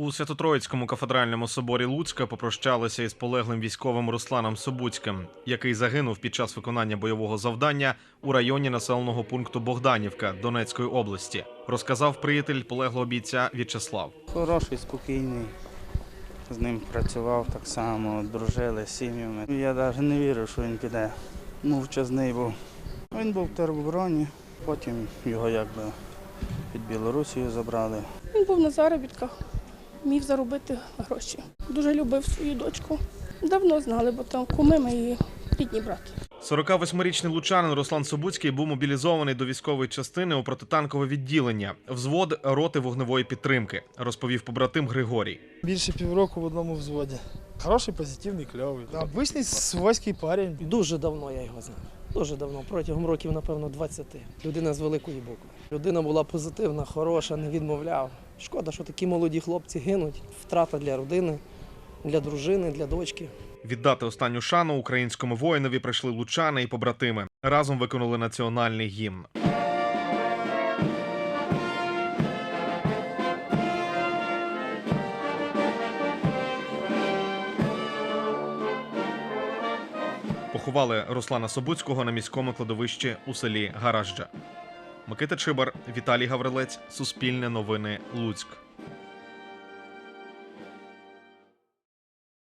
У Свято-Троїцькому кафедральному соборі Луцька попрощалися із полеглим військовим Русланом Собуцьким, який загинув під час виконання бойового завдання у районі населеного пункту Богданівка Донецької області, розказав приятель полеглого бійця В'ячеслав. Хороший, спокійний. З ним працював так само, дружили з сім'ями. Я навіть не вірив, що він піде. Мовчазний був. Він був в теробороні, потім його якби під Білорусію забрали. Він був на заробітках, міг заробити гроші. Дуже любив свою дочку. Давно знали, бо там куми мої рідні брати. 48-річний лучанин Руслан Собуцький був мобілізований до військової частини у протитанкове відділення, взвод роти вогневої підтримки, розповів побратим Григорій. Більше півроку в одному взводі. Хороший, позитивний, кльовий. Обичний свойський парень. Дуже давно я його знав. Дуже давно, протягом років, напевно, 20. Людина з великої букви. Людина була позитивна, хороша, не відмовляв. Шкода, що такі молоді хлопці гинуть. Втрата для родини, для дружини, для дочки. Віддати останню шану українському воїнові прийшли лучани і побратими. Разом виконали національний гімн. Поховали Руслана Собуцького на міському кладовищі у селі Гаражджа. Микита Чибар, Віталій Гаврилець, Суспільне новини, Луцьк.